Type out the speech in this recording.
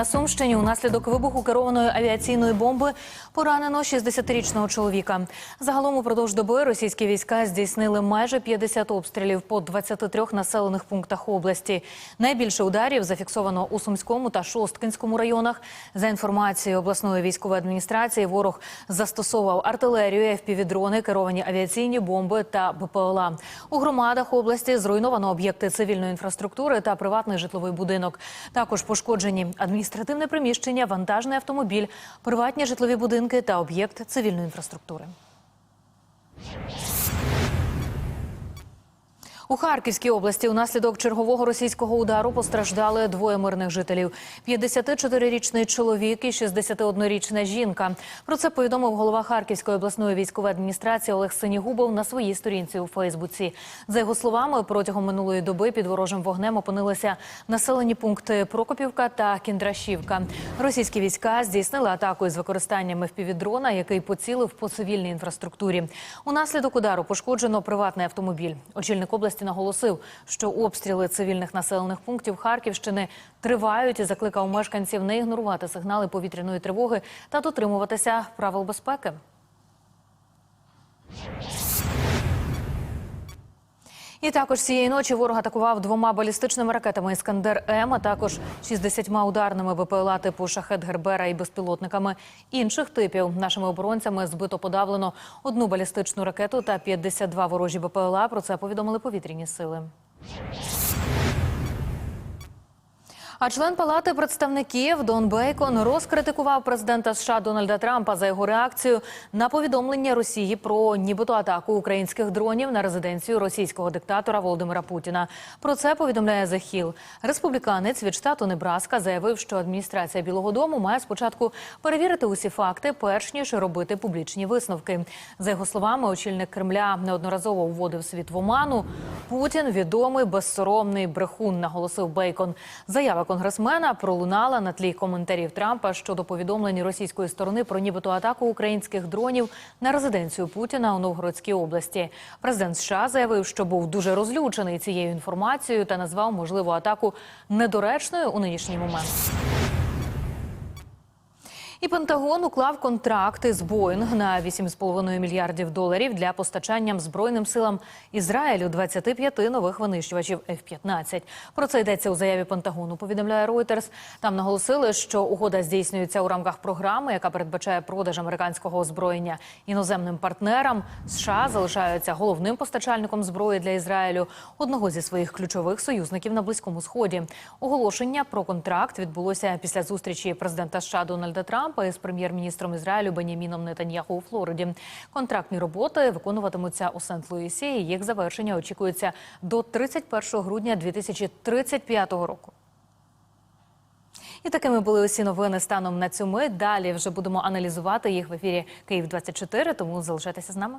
На Сумщині унаслідок вибуху керованої авіаційної бомби поранено 60-річного чоловіка. Загалом упродовж доби російські війська здійснили майже 50 обстрілів по 23 населених пунктах області. Найбільше ударів зафіксовано у Сумському та Шосткинському районах. За інформацією обласної військової адміністрації, ворог застосовував артилерію, FPV-дрони, керовані авіаційні бомби та БПЛА. У громадах області зруйновано об'єкти цивільної інфраструктури та приватний житловий будинок. Також пошкоджені адміністративне приміщення, вантажний автомобіль, приватні житлові будинки та об'єкт цивільної інфраструктури. У Харківській області унаслідок чергового російського удару постраждали двоє мирних жителів: 54-річний чоловік і 61-річна жінка. Про це повідомив голова Харківської обласної військової адміністрації Олег Синігубов на своїй сторінці у Фейсбуці. За його словами, протягом минулої доби під ворожим вогнем опинилися населені пункти Прокопівка та Кіндрашівка. Російські війська здійснили атаку із використанням FPV-дрона, який поцілив по цивільній інфраструктурі. Унаслідок удару пошкоджено приватний автомобіль. Очільник області наголосив, що обстріли цивільних населених пунктів Харківщини тривають і закликав мешканців не ігнорувати сигнали повітряної тривоги та дотримуватися правил безпеки. І також цієї ночі ворог атакував двома балістичними ракетами Іскандер М, а також 60 ударними БПЛА типу Шахет Гербера і безпілотниками інших типів. Нашими оборонцями збито подавлено одну балістичну ракету та 52 ворожі БПЛА. Про це повідомили повітряні сили. А член палати представників Дон Бейкон розкритикував президента США Дональда Трампа за його реакцію на повідомлення Росії про нібито атаку українських дронів на резиденцію російського диктатора Володимира Путіна. Про це повідомляє Hill. Республіканець від штату Небраска заявив, що адміністрація Білого Дому має спочатку перевірити усі факти, перш ніж робити публічні висновки. За його словами, очільник Кремля неодноразово вводив світ в оману. Путін відомий безсоромний брехун, наголосив Бейкон. Заява конгресмена пролунала на тлі коментарів Трампа щодо повідомлень російської сторони про нібито атаку українських дронів на резиденцію Путіна у Новгородській області. Президент США заявив, що був дуже розлючений цією інформацією та назвав можливу атаку недоречною у нинішній момент. І Пентагон уклав контракти з Боїнг на 8,5 мільярдів доларів для постачання збройним силам Ізраїлю 25 нових винищувачів F-15. Про це йдеться у заяві Пентагону. Повідомляє Reuters. Там наголосили, що угода здійснюється у рамках програми, яка передбачає продаж американського озброєння іноземним партнерам. США залишаються головним постачальником зброї для Ізраїлю, одного зі своїх ключових союзників на близькому сході. Оголошення про контракт відбулося після зустрічі президента США Дональда Трампа із прем'єр-міністром Ізраїлю Беніміном Нетаньяху у Флориді. Контрактні роботи виконуватимуться у Сент-Луісі. і Їх завершення очікується до 31 грудня 2035 року. І такими були усі новини станом на цю мить. Далі вже будемо аналізувати їх в ефірі Київ 24 Тому залишайтеся з нами.